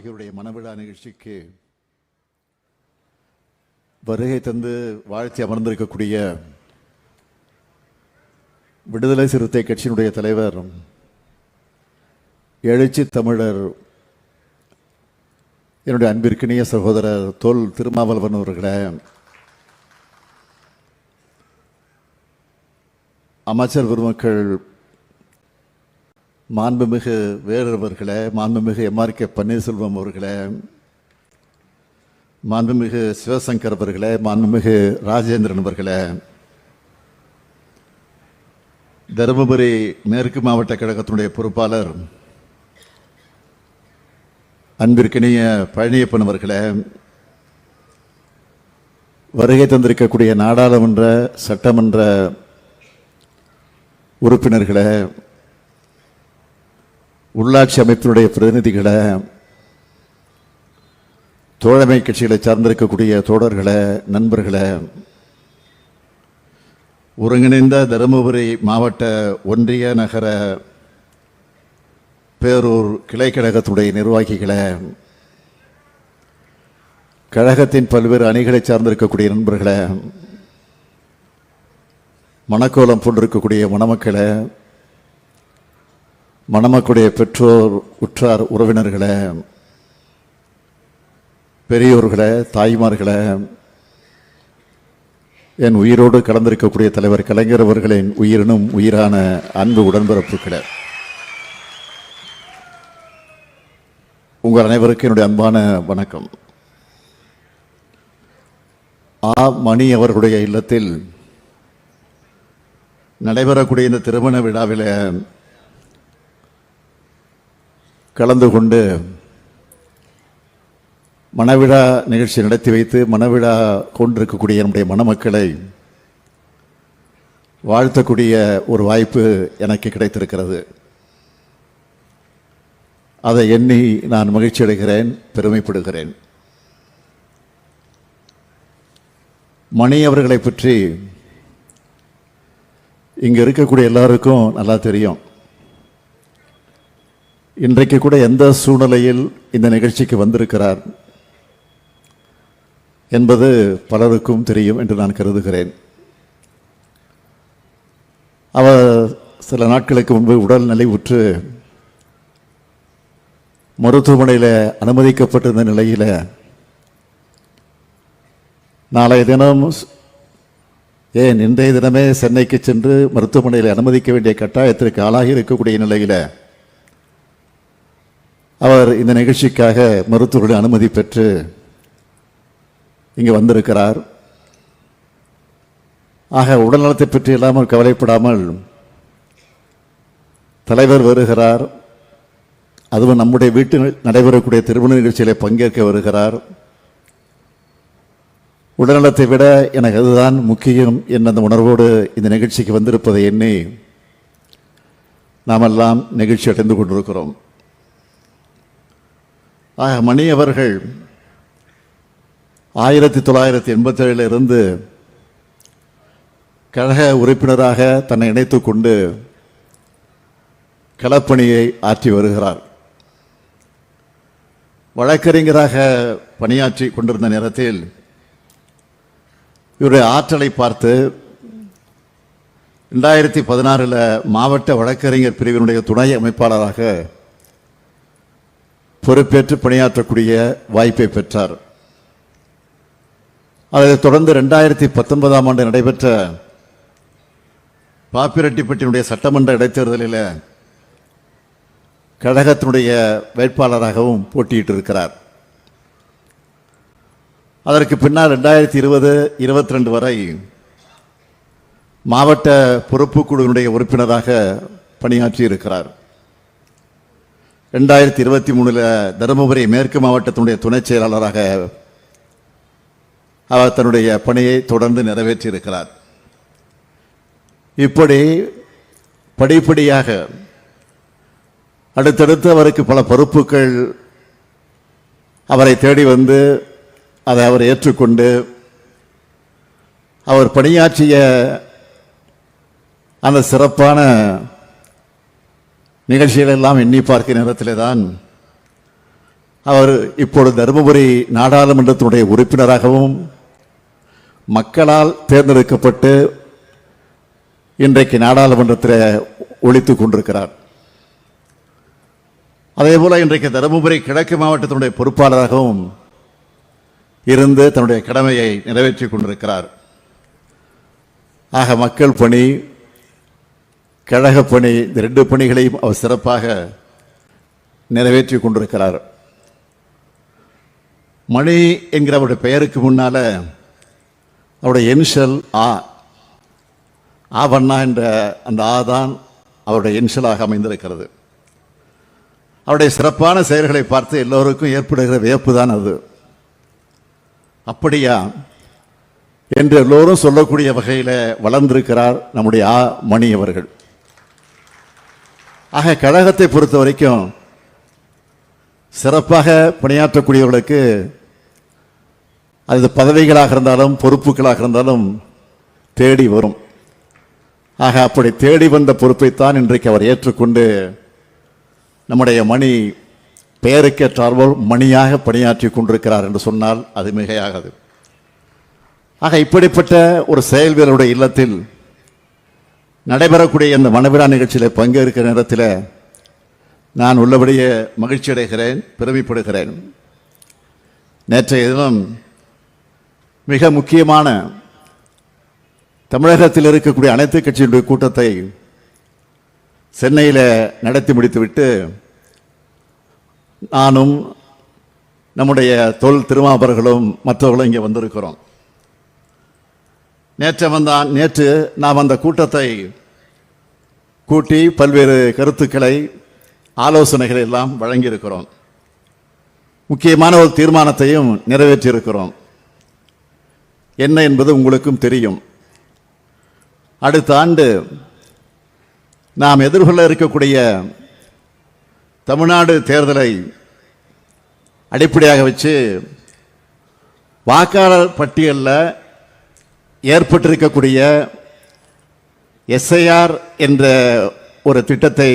ஆகியோருடைய மனவிழா நிகழ்ச்சிக்கு வருகை தந்து வாழ்த்தி அமர்ந்திருக்கக்கூடிய விடுதலை சிறுத்தை கட்சியினுடைய தலைவர் எழுச்சி தமிழர் என்னுடைய அன்பிற்கினிய சகோதரர் தோல் திருமாவளவன் அவர்களே அமைச்சர் பெருமக்கள் மாண்புமிகு வேறவர்களே மாண்புமிகு எம்ஆர் கே பன்னீர்செல்வம் அவர்களே மாண்புமிகு சிவசங்கர் அவர்களே மாண்புமிகு ராஜேந்திரன் அவர்களே தருமபுரி மேற்கு மாவட்ட கழகத்தினுடைய பொறுப்பாளர் அன்பிற்கினிய பழனியப்பன் அவர்களே வருகை தந்திருக்கக்கூடிய நாடாளுமன்ற சட்டமன்ற உறுப்பினர்களே உள்ளாட்சி அமைப்பினுடைய பிரதிநிதிகளை தோழமை கட்சிகளை சார்ந்திருக்கக்கூடிய தோழர்களை நண்பர்களை ஒருங்கிணைந்த தருமபுரி மாவட்ட ஒன்றிய நகர பேரூர் கிளைக்கழகத்துடைய நிர்வாகிகளை கழகத்தின் பல்வேறு அணிகளை சார்ந்திருக்கக்கூடிய நண்பர்களை மணக்கோலம் போன்றிருக்கக்கூடிய மணமக்களை மணமக்குடைய பெற்றோர் உற்றார் உறவினர்களை பெரியோர்களை தாய்மார்களை என் உயிரோடு கலந்திருக்கக்கூடிய தலைவர் கலைஞர் அவர்களின் உயிரினும் உயிரான அன்பு உடன்பிறப்புகளை. உங்கள் அனைவருக்கும் என்னுடைய அன்பான வணக்கம். ஆ. மணி அவர்களுடைய இல்லத்தில் நடைபெறக்கூடிய இந்த திருமண விழாவில் கலந்து கொண்டு மணவிழா நிகழ்ச்சி நடத்தி வைத்து மணவிழா கொண்டிருக்கக்கூடிய என்னுடைய மணமக்களை வாழ்த்தக்கூடிய ஒரு வாய்ப்பு எனக்கு கிடைத்திருக்கிறது. அதை எண்ணி நான் மகிழ்ச்சி அடைகிறேன் பெருமைப்படுகிறேன். மணி அவர்களை பற்றி இங்கே இருக்கக்கூடிய எல்லாருக்கும் நல்லா தெரியும். இன்றைக்கு கூட எந்த சூழ்நிலையில் இந்த நிகழ்ச்சிக்கு வந்திருக்கிறார் என்பது பலருக்கும் தெரியும் என்று நான் கருதுகிறேன். அவர் சில நாட்களுக்கு முன்பு உடல் உற்று மருத்துவமனையில் அனுமதிக்கப்பட்டிருந்த நிலையில் நாளைய தினம் ஏன் இன்றைய தினமே சென்னைக்கு சென்று மருத்துவமனையில் அனுமதிக்க வேண்டிய கட்டாயத்திற்கு ஆளாகி இருக்கக்கூடிய நிலையில் அவர் இந்த நிகழ்ச்சிக்காக மருத்துவருடைய அனுமதி பெற்று இங்கே வந்திருக்கிறார். ஆக உடல்நலத்தை பற்றி இல்லாமல் கவலைப்படாமல் தலைவர் வருகிறார். அதுவும் நம்முடைய வீட்டில் நடைபெறக்கூடிய திருமண நிகழ்ச்சிகளை பங்கேற்க வருகிறார். உடல்நலத்தை விட எனக்கு அதுதான் முக்கியம் என்ற அந்த உணர்வோடு இந்த நிகழ்ச்சிக்கு வந்திருப்பதை எண்ணி நாமெல்லாம் நிகழ்ச்சி அடைந்து கொண்டிருக்கிறோம். ஆக மணி அவர்கள் ஆயிரத்தி தொள்ளாயிரத்தி எண்பத்தேழில் இருந்து கழக உறுப்பினராக தன்னை இணைத்து கொண்டு களப்பணியை ஆற்றி வருகிறார். வழக்கறிஞராக பணியாற்றி கொண்டிருந்த நேரத்தில் இவருடைய ஆற்றலை பார்த்து ரெண்டாயிரத்தி பதினாறில் மாவட்ட வழக்கறிஞர் பிரிவினுடைய துணை அமைப்பாளராக பொறுப்பேற்று பணியாற்றக்கூடிய வாய்ப்பை பெற்றார். அதைத் தொடர்ந்து ரெண்டாயிரத்தி பத்தொன்பதாம் ஆண்டு நடைபெற்ற பாப்பிரெட்டிப்பட்டினுடைய சட்டமன்ற இடைத்தேர்தலில் கழகத்தினுடைய வேட்பாளராகவும் போட்டியிட்டு இருக்கிறார் அதற்கு பின்னால் ரெண்டாயிரத்தி இருபது இருபத்தி ரெண்டு வரை மாவட்ட பொறுப்புக்குழுவினுடைய உறுப்பினராக பணியாற்றி இருக்கிறார் ரெண்டாயிரத்தி இருபத்தி மூணில் தருமபுரி மேற்கு மாவட்டத்தினுடைய துணைச் செயலாளராக அவர் தன்னுடைய பணியை தொடர்ந்து நிறைவேற்றியிருக்கிறார். இப்படி படிப்படியாக அடுத்தடுத்து அவருக்கு பல பொறுப்புகள் அவரை தேடி வந்து அதை அவர் ஏற்றுக்கொண்டு அவர் பணியாற்றிய அந்த சிறப்பான நிகழ்ச்சிகள் எல்லாம் எண்ணி பார்க்கிற நேரத்தில் தான் அவர் இப்பொழுது தருமபுரி நாடாளுமன்றத்தினுடைய உறுப்பினராகவும் மக்களால் தேர்ந்தெடுக்கப்பட்டு இன்றைக்கு நாடாளுமன்றத்தில் ஒழித்து கொண்டிருக்கிறார். அதேபோல் இன்றைக்கு தருமபுரி கிழக்கு மாவட்டத்தினுடைய பொறுப்பாளராகவும் இருந்து தன்னுடைய கடமையை நிறைவேற்றி கொண்டிருக்கிறார். ஆக மக்கள் பணி கழக பணி இந்த ரெண்டு பணிகளையும் அவர் சிறப்பாக நிறைவேற்றி கொண்டிருக்கிறார். மணி என்கிற அவருடைய பெயருக்கு முன்னால் அவருடைய என்ஷல் ஆ ஆவண்ணா என்ற அந்த ஆ தான் அவருடைய என்ஷலாக அமைந்திருக்கிறது. அவருடைய சிறப்பான செயல்களை பார்த்து எல்லோருக்கும் ஏற்படுகிற வியப்பு தான் அது. அப்படியா? என்று எல்லோரும் சொல்லக்கூடிய வகையில் வளர்ந்திருக்கிறார் நம்முடைய ஆ மணி அவர்கள். ஆக கழகத்தை பொறுத்த வரைக்கும் சிறப்பாக பணியாற்றக்கூடியவர்களுக்கு அது பதவிகளாக இருந்தாலும் பொறுப்புகளாக இருந்தாலும் தேடி வரும். ஆக அப்படி தேடி வந்த பொறுப்பைத்தான் இன்றைக்கு அவர் ஏற்றுக்கொண்டு நம்முடைய மணி பெயருக்கேற்றார்போல் மணியாக பணியாற்றி கொண்டிருக்கிறார் என்று சொன்னால் அது மிகையாகாது. ஆக இப்படிப்பட்ட ஒரு செயல்வியலுடைய இல்லத்தில் நடைபெறக்கூடிய இந்த மனவிழா நிகழ்ச்சியில் பங்கேற்கிற நேரத்தில் நான் உள்ளபடியே மகிழ்ச்சி அடைகிறேன் பெருமைப்படுகிறேன். நேற்றைய தினம் மிக முக்கியமான தமிழகத்தில் இருக்கக்கூடிய அனைத்து கட்சியினுடைய கூட்டத்தை சென்னையில் நடத்தி முடித்துவிட்டு நானும் நம்முடைய தொல் திருமாபர்களும் மற்றவர்களும் இங்கே வந்திருக்கிறோம். நேற்று வந்தான் நேற்று நாம் அந்த கூட்டத்தை கூட்டி பல்வேறு கருத்துக்களை ஆலோசனைகளை எல்லாம் வழங்கியிருக்கிறோம். முக்கியமான ஒரு தீர்மானத்தையும் நிறைவேற்றியிருக்கிறோம். என்ன என்பது உங்களுக்கும் தெரியும். அடுத்த ஆண்டு நாம் எதிர்கொள்ள இருக்கக்கூடிய தமிழ்நாடு தேர்தலை அடிப்படையாக வச்சு வாக்காளர் பட்டியலில் ஏற்பட்டிருக்கக்கூடிய எஸ்ஐஆர் என்ற ஒரு திட்டத்தை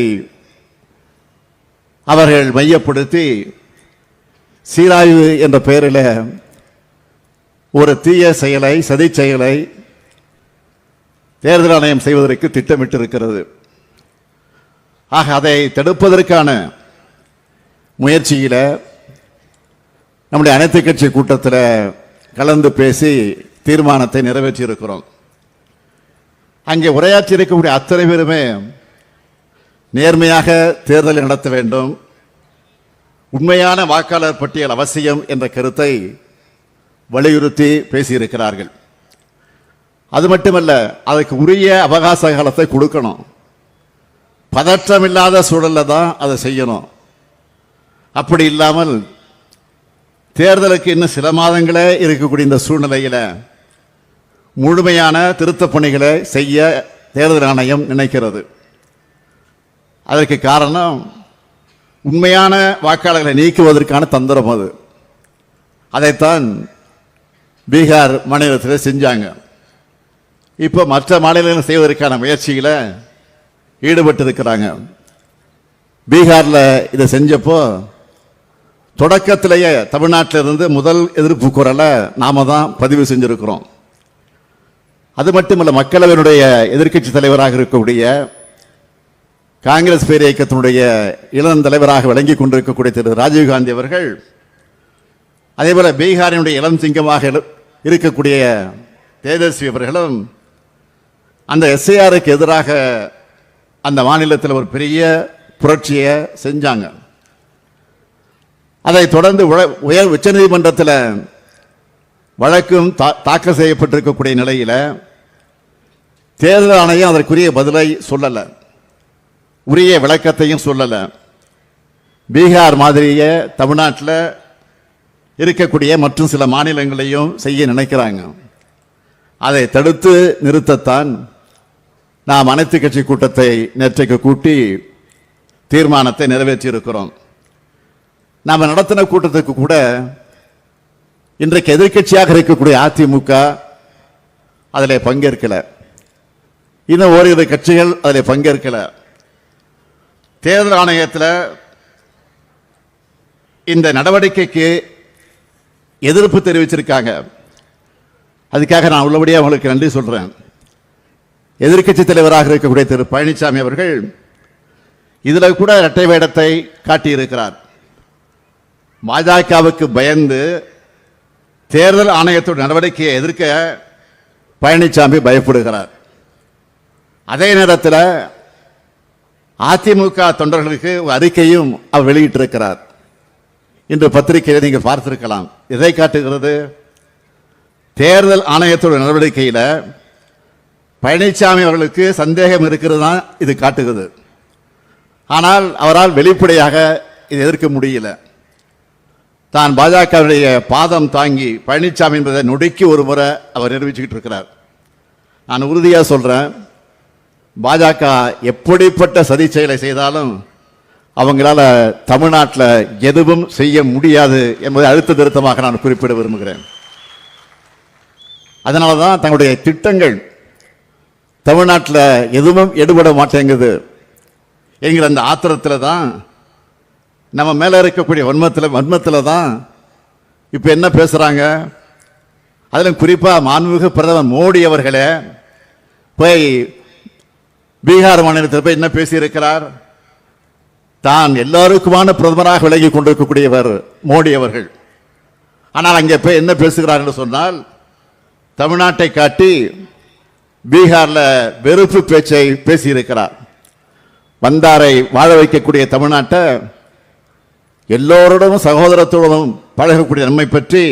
அவர்கள் மையப்படுத்தி சீராய்வு என்ற பெயரில் ஒரு தீய செயலை சதி செயலை தேர்தல் ஆணையம் செய்வதற்கு திட்டமிட்டிருக்கிறது. ஆக அதை தடுப்பதற்கான முயற்சியில் நம்முடைய அனைத்து கட்சி கூட்டத்தில் கலந்து பேசி தீர்மானத்தை நிறைவேற்றியிருக்கிறோம். அங்கே உரையாற்றி இருக்கக்கூடிய அத்தனை பேருமே நேர்மையாக தேர்தலை நடத்த வேண்டும். உண்மையான வாக்காளர் பட்டியல் அவசியம் என்ற கருத்தை வலியுறுத்தி பேசியிருக்கிறார்கள். அது மட்டுமல்ல அதுக்கு உரிய அவகாச காலத்தை கொடுக்கணும். பதற்றமில்லாத சூழலில் தான் அதை செய்யணும். அப்படி இல்லாமல் தேர்தலுக்கு இன்னும் சில மாதங்களே இருக்கக்கூடிய இந்த சூழ்நிலையில் முழுமையான திருத்தப் பணிகளை செய்ய தேர்தல் ஆணையம் நினைக்கிறது. அதற்கு காரணம் உண்மையான வாக்காளர்களை நீக்குவதற்கான தந்திரம் அது. அதைத்தான் பீகார் மாநிலத்தில் செஞ்சாங்க. இப்போ மற்ற மாநிலங்கள் செய்வதற்கான முயற்சியில் ஈடுபட்டிருக்கிறாங்க. பீகாரில் இதை செஞ்சப்போ தொடக்கத்திலேயே தமிழ்நாட்டிலிருந்து முதல் எதிர்ப்பு குரலை நாம தான் பதிவு செஞ்சுருக்கிறோம். அது மட்டுமல்ல மக்களவையினுடைய எதிர்க்கட்சி தலைவராக இருக்கக்கூடிய காங்கிரஸ் பேர் இயக்கத்தினுடைய இளம் தலைவராக விளங்கி கொண்டிருக்கக்கூடிய திரு ராஜீவ்காந்தி அவர்கள் அதேபோல் பீகாரினுடைய இளம் சிங்கமாக இருக்கக்கூடிய தேஜஸ்வி அவர்களும் அந்த எஸ்ஐஆருக்கு எதிராக அந்த மாநிலத்தில் ஒரு பெரிய புரட்சியை செஞ்சாங்க. அதை தொடர்ந்து உயர் உச்சநீதிமன்றத்தில் வழக்கும் தா- தாக்கல் செய்யப்பட்டிருக்கக்கூடிய நிலையில் தேர்தல் ஆணையம் அதற்குரிய பதிலை சொல்லலை. உரிய விளக்கத்தையும் சொல்லலை. பீகார் மாதிரியே தமிழ்நாட்டில் இருக்கக்கூடிய மற்றும் சில மாநிலங்களையும் செய்ய நினைக்கிறாங்க. அதை தடுத்து நிறுத்தத்தான் நாம் அனைத்து கட்சி கூட்டத்தை நேற்றைக்கு கூட்டி தீர்மானத்தை நிறைவேற்றியிருக்கிறோம். நாம் நடத்தின கூட்டத்துக்கு கூட இன்றைக்கு எதிர்க்கட்சியாக இருக்கக்கூடிய அதிமுக அதில் பங்கேற்கல. இன்னும் ஓரிரு கட்சிகள் அதில் பங்கேற்கல. தேர்தல் ஆணையத்தில் இந்த நடவடிக்கைக்கு எதிர்ப்பு தெரிவிச்சிருக்காங்க. அதுக்காக நான் உள்ளபடியாக அவங்களுக்கு நன்றி சொல்றேன். எதிர்க்கட்சி தலைவராக இருக்கக்கூடிய திரு பழனிசாமி அவர்கள் இதுல கூட இரட்டை வேடத்தை காட்டியிருக்கிறார். பாஜகவுக்கு பயந்து தேர்தல் ஆணையத்தோட நடவடிக்கையை எதிர்க்க பழனிசாமி பயப்படுகிறார். அதே நேரத்தில் அதிமுக தொண்டர்களுக்கு அறிக்கையும் அவர் வெளியிட்டிருக்கிறார். இன்று பத்திரிகையில் நீங்கள் பார்த்திருக்கலாம். இதை காட்டுகிறது? தேர்தல் ஆணையத்தோட நடவடிக்கையில் பழனிசாமி அவர்களுக்கு சந்தேகம் இருக்கிறது தான் இது காட்டுகிறது. ஆனால் அவரால் வெளிப்படையாக இதை எதிர்க்க முடியல. தான் பாஜகவுடைய பாதம் தாங்கி பழனிசாமி என்பதை நொடிக்கு ஒரு முறை அவர் நிரூபிச்சுக்கிட்டு இருக்கிறார். நான் உறுதியாக சொல்கிறேன் பாஜக எப்படிப்பட்ட சதி செயலை செய்தாலும் அவங்களால தமிழ்நாட்டில் எதுவும் செய்ய முடியாது என்பதை அழுத்த திருத்தமாக நான் குறிப்பிட விரும்புகிறேன். அதனால தான் தங்களுடைய திட்டங்கள் தமிழ்நாட்டில் எதுவும் எடுபட மாட்டேங்குது. என்கிற அந்த ஆத்திரத்தில் தான் நம்ம மேலே இருக்கக்கூடிய வன்மத்தில் வன்மத்தில் தான் இப்போ என்ன பேசுகிறாங்க அதிலும் குறிப்பாக மாண்புமிகு பிரதமர் மோடி அவர்களே போய் பீகார் மாநிலத்தில் போய் என்ன பேசியிருக்கிறார்? தான் எல்லாருக்குமான பிரதமராக விலகி கொண்டிருக்கக்கூடியவர் மோடி அவர்கள். ஆனால் அங்கே போய் என்ன பேசுகிறார் என்று சொன்னால் தமிழ்நாட்டை காட்டி பீகாரில் வெறுப்பு பேச்சை பேசியிருக்கிறார். வந்தாரை வாழ வைக்கக்கூடிய தமிழ்நாட்டை எல்லோருடனும் சகோதரத்துடனும் பழகக்கூடிய நன்மை பற்றி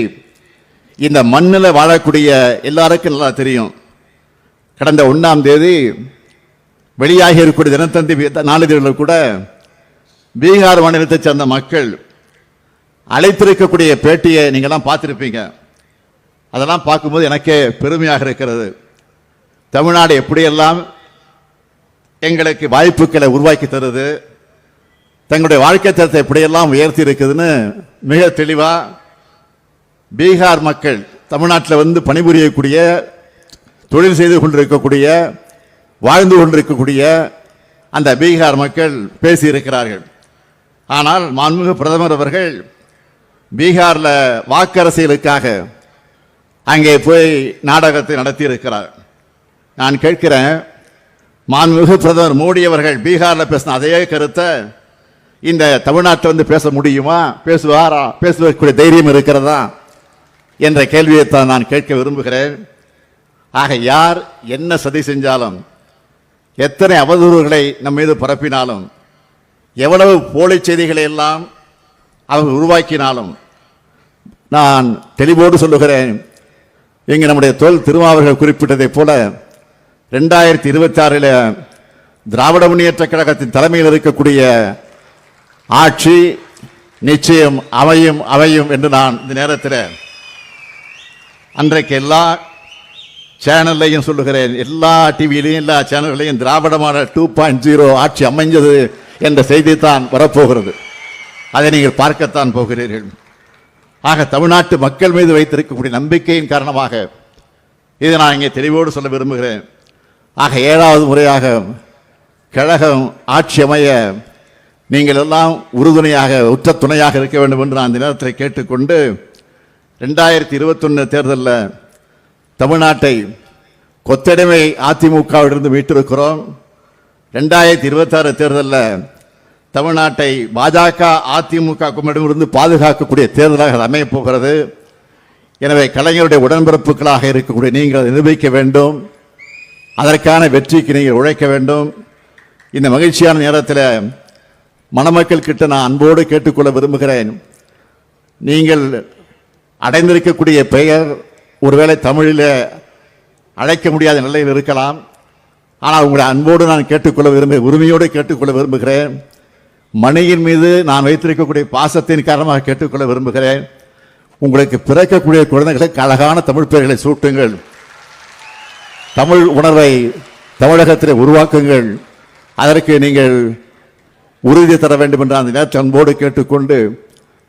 இந்த மண்ணில் வாழக்கூடிய எல்லாருக்கும் நல்லா தெரியும். கடந்த ஒன்றாம் தேதி வெளியாகி இருக்கக்கூடிய தினத்தந்தி நாளிதழ்கள் கூட பீகார் மாநிலத்தைச் சேர்ந்த மக்கள் அழைத்திருக்கக்கூடிய பேட்டியை நீங்கள்லாம் பார்த்துருப்பீங்க. அதெல்லாம் பார்க்கும்போது எனக்கே பெருமையாக இருக்கிறது. தமிழ்நாடு எப்படியெல்லாம் எங்களுக்கு வாய்ப்புகளை உருவாக்கி தருது தங்களுடைய வாழ்க்கை தரத்தை எப்படியெல்லாம் உயர்த்தி இருக்குதுன்னு மிக தெளிவாக பீகார் மக்கள் தமிழ்நாட்டில் வந்து பணிபுரியக்கூடிய தொழில் செய்து கொண்டிருக்கக்கூடிய வாழ்ந்து கொண்டிருக்கக்கூடிய அந்த பீகார் மக்கள் பேசியிருக்கிறார்கள். ஆனால் மாண்புமிகு பிரதமர் அவர்கள் பீகாரில் வாக்கரசியலுக்காக அங்கே போய் நாடகத்தை நடத்தியிருக்கிறார். நான் கேட்கிறேன் மாண்புமிகு பிரதமர் மோடி அவர்கள் பீகாரில் பேசின அதே கருத்தை இந்த தமிழ்நாட்டில் வந்து பேச முடியுமா? பேசுவாரா? பேசுவதற்குரிய தைரியம் இருக்கிறதா? என்ற கேள்வியைத்தான் நான் கேட்க விரும்புகிறேன். ஆக யார் என்ன சதி செஞ்சாலும் எத்தனை அவதூறுகளை நம் மீது பரப்பினாலும் எவ்வளவு போலி செய்திகளை எல்லாம் அவர்கள் உருவாக்கினாலும் நான் தெளிவோடு சொல்லுகிறேன். இங்கு நம்முடைய தோல் திருமாவர்கள் குறிப்பிட்டதைப் போல ரெண்டாயிரத்தி இருபத்தி ஆறில் திராவிட முன்னேற்ற கழகத்தின் தலைமையில் இருக்கக்கூடிய ஆட்சி நிச்சயம் அமையும் அமையும் என்று நான் இந்த நேரத்தில் அன்றைக்கு எல்லா சேனல்லையும் சொல்லுகிறேன். எல்லா டிவியிலையும் எல்லா சேனல்களையும் Dravida model two point zero ஆட்சி அமைஞ்சது என்ற செய்தி தான் வரப்போகிறது. அதை நீங்கள் பார்க்கத்தான் போகிறீர்கள். ஆக தமிழ்நாட்டு மக்கள் மீது வைத்திருக்கக்கூடிய நம்பிக்கையின் காரணமாக இதை நான் இங்கே தெளிவோடு சொல்ல விரும்புகிறேன். ஆக ஏழாவது முறையாக கழகம் ஆட்சி அமைய நீங்கள் எல்லாம் உறுதுணையாக உற்ற துணையாக இருக்க வேண்டும் என்று நான் அந்த நேரத்தில் கேட்டுக்கொண்டு ரெண்டாயிரத்தி இருபத்தொன்று தேர்தலில் தமிழ்நாட்டை கொத்தடிமை அதிமுகவிலிருந்து மீட்டிருக்கிறோம். ரெண்டாயிரத்தி இருபத்தாறு தேர்தலில் தமிழ்நாட்டை பாஜக அதிமுக கும்பலிடமிருந்து பாதுகாக்கக்கூடிய தேர்தலாக அது அமையப் போகிறது. எனவே கலைஞருடைய உடன்பிறப்புகளாக இருக்கக்கூடிய நீங்கள் நிரூபிக்க வேண்டும். அதற்கான வெற்றிக்கு நீங்கள் உழைக்க வேண்டும். இந்த மகிழ்ச்சியான நேரத்தில் மணமக்கள் கிட்ட நான் அன்போடு கேட்டுக்கொள்ள விரும்புகிறேன். நீங்கள் அடைந்திருக்கக்கூடிய பெயர் ஒருவேளை தமிழில் அழைக்க முடியாத நிலையில் இருக்கலாம். ஆனால் உங்களை அன்போடு நான் கேட்டுக்கொள்ள விரும்ப உரிமையோடு கேட்டுக்கொள்ள விரும்புகிறேன். மணியின் மீது நான் வைத்திருக்கக்கூடிய பாசத்தின் காரணமாக கேட்டுக்கொள்ள விரும்புகிறேன். உங்களுக்கு பிறக்கக்கூடிய குழந்தைகளுக்கு அழகான தமிழ் பெயர்களை சூட்டுங்கள். தமிழ் உணர்வை தமிழகத்தில் உருவாக்குங்கள். அதற்கு நீங்கள் உறுதி தர வேண்டும் என்று அந்த நேரத்தில் அன்போடு கேட்டுக்கொண்டு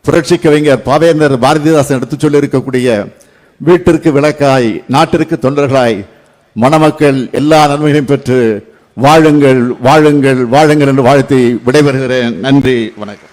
புரட்சி கவிஞர் பாவேந்தர் பாரதிதாசன் எடுத்து சொல்லியிருக்கக்கூடிய வீட்டிற்கு விளக்காய் நாட்டிற்கு தொண்டர்களாய் மணமக்கள் எல்லா நன்மைகளையும் பெற்று வாழுங்கள் வாழுங்கள் வாழுங்கள் என்று வாழ்த்தி விடைபெறுகிறேன். நன்றி வணக்கம்.